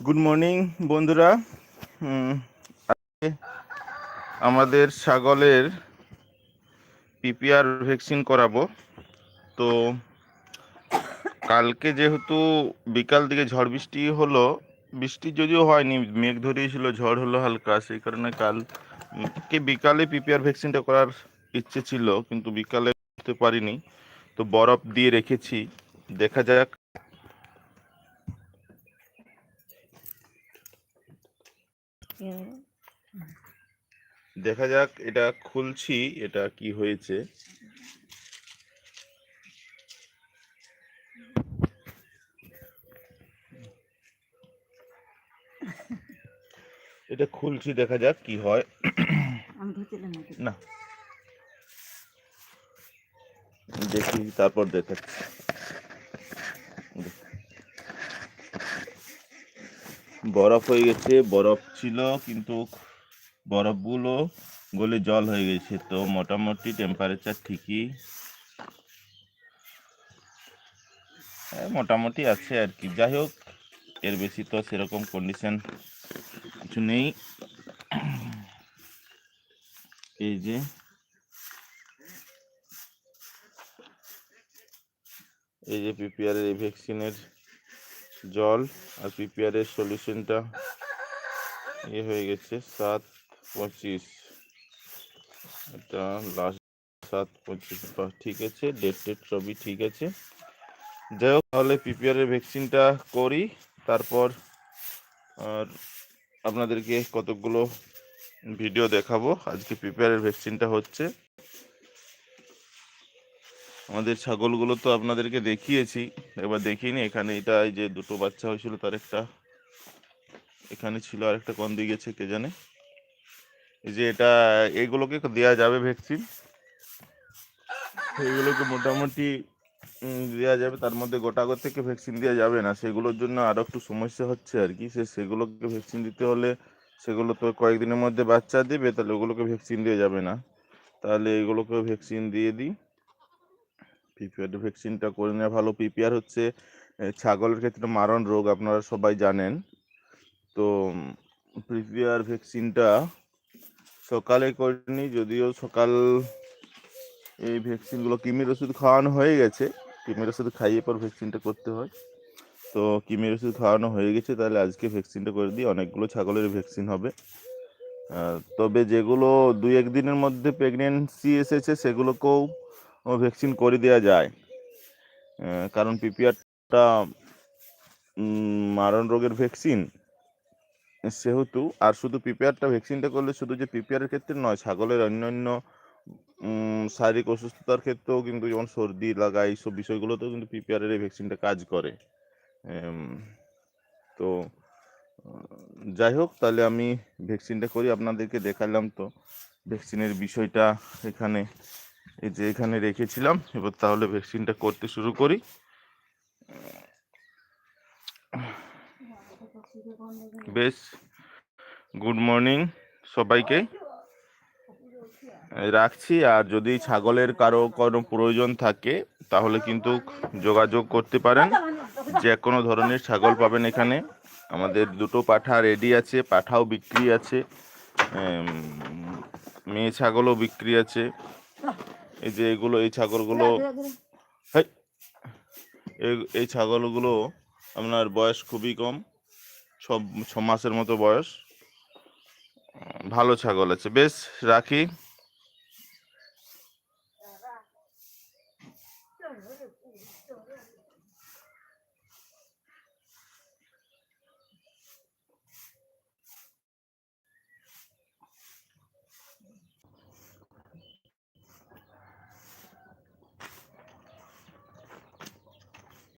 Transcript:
Good morning বন্ধুরা। আমাদের ছাগলের পিপিআর ভ্যাকসিন করাবো। তো কালকে যেহেতু বিকাল দিকে ঝড় বৃষ্টি হলো বৃষ্টি যদিও হয়নি মেঘ ধরিয়েছিল ঝড় হলো হালকা সেই কারণে কাল উম, কি বিকালে পিপিআর ভ্যাকসিনটা করার ইচ্ছে ছিল কিন্তু বিকালে করতে পারিনি। তো বরফ দিয়ে রেখেছি দেখা যাক দেখা যাক এটা খুলছি এটা কি হয়েছে। এটা খুলছি দেখা যাক কি হয়। না। দেখি তারপর দেখাচ্ছি বরফ হয়ে গেছে, বরফ ছিল, কিন্তু বরফগুলো গলে জল হয়ে গেছে, তো মোটামুটি টেম্পারেচার ঠিকই। মোটামুটি আছে আর কি। যাই হোক, এর বেশি তো সেরকম কন্ডিশন কিছু নেই। এই যে এই যে পিপিআর এর ভ্যাকসিনের জল আর পিপিআর এর সলিউশনটা ইয়ে হয়ে গেছে সাত পঁচিশ। এটা লাস্ট সাত পঁচিশ বাহ, ঠিক আছে ডেট টেট সবই ঠিক আছে। যাই হোক তাহলে পিপিআর এর ভ্যাকসিনটা করি তারপর আর আপনাদেরকে কতগুলো ভিডিও দেখাবো। আজকে প্রিপেয়ার এর ভ্যাকসিনটা হচ্ছে আমাদের ছাগলগুলো তো আপনাদেরকে দেখিয়েছি, এবার দেখিনি, এখানে এটা যে দুটো বাচ্চা হয়েছিল, তার একটা এখানে ছিল, আর একটা কোন দিয়ে গেছে কে জানে। এই যে এটা, এগুলোকে দেওয়া যাবে ভ্যাকসিন। এগুলোকে মোটামুটি দেওয়া যাবে, তার মধ্যে গোটাগো থেকে ভ্যাকসিন দেওয়া যাবে না। সেগুলোর জন্য আরও একটু সমস্যা হচ্ছে আর কি। সে, সেগুলোকে ভ্যাকসিন দিতে হলে সেগুলো তো কয়েকদিনের মধ্যে বাচ্চা দেবে, তাহলে ওগুলোকে ভ্যাকসিন দেওয়া যাবে না। তাহলে এগুলোকে ভ্যাকসিন দিয়ে দিই। পিপিআর ভ্যাকসিনটা করে নেওয়া ভালো। পিপিআর হচ্ছে ছাগলের ক্ষেত্রে মারণ রোগ, আপনারা সবাই জানেন। তো পিপিআর ভ্যাকসিনটা সকালে করিনি, যদিও সকাল এই ভ্যাকসিনগুলো কিমির ওষুধ খাওয়ানো হয়ে গেছে। কিমির ওষুধ খাইয়ে পর ভ্যাকসিনটা করতে হয়। তো, কিমির ওষুধ খাওয়ানো হয়ে গেছে, তাহলে আজকে ভ্যাকসিনটা করে দিই। অনেকগুলো ছাগলের ভ্যাকসিন হবে। তবে যেগুলো দুই একদিনের মধ্যে প্রেগনেন্সি এসেছে, সেগুলোকেও ভ্যাকসিন করে দেওয়া যায়। কারণ পিপিআরটা মারণ রোগের ভ্যাকসিন সেহেতু, আর শুধু পিপিআরটা ভ্যাকসিনটা করলে শুধু যে পিপিআরের ক্ষেত্রে নয়, ছাগলের অন্যান্য শারীরিক অসুস্থতার ক্ষেত্রেও কিন্তু যেমন সর্দি, লাগা, এইসব বিষয়গুলোতেও কিন্তু পিপিআরের এই ভ্যাকসিনটা কাজ করে। তো যাই হোক, তাহলে আমি ভ্যাকসিনটা করি, আপনাদেরকে দেখালাম তো। ভ্যাকসিনের বিষয়টা এখানে। এই যে এখানে রেখেছিলাম, এবার তাহলে ভ্যাকসিনটা করতে শুরু করি। বেশ গুড মর্নিং সবাইকে। রাখছি, আর যদি ছাগলের কারও কোনো প্রয়োজন থাকে, তাহলে কিন্তু যোগাযোগ করতে পারেন। যে কোনো ধরনের ছাগল পাবেন এখানে। আমাদের দুটো পাঠা রেডি আছে, পাঠাও বিক্রি আছে মেয়ে ছাগলও বিক্রি আছে। এই যে এগুলো এই ছাগলগুলো এই- এই ছাগলগুলো আপনার বয়স খুবই কম ছ ছ মাসের মতো বয়স। ভালো ছাগল আছে। বেশ রাখি।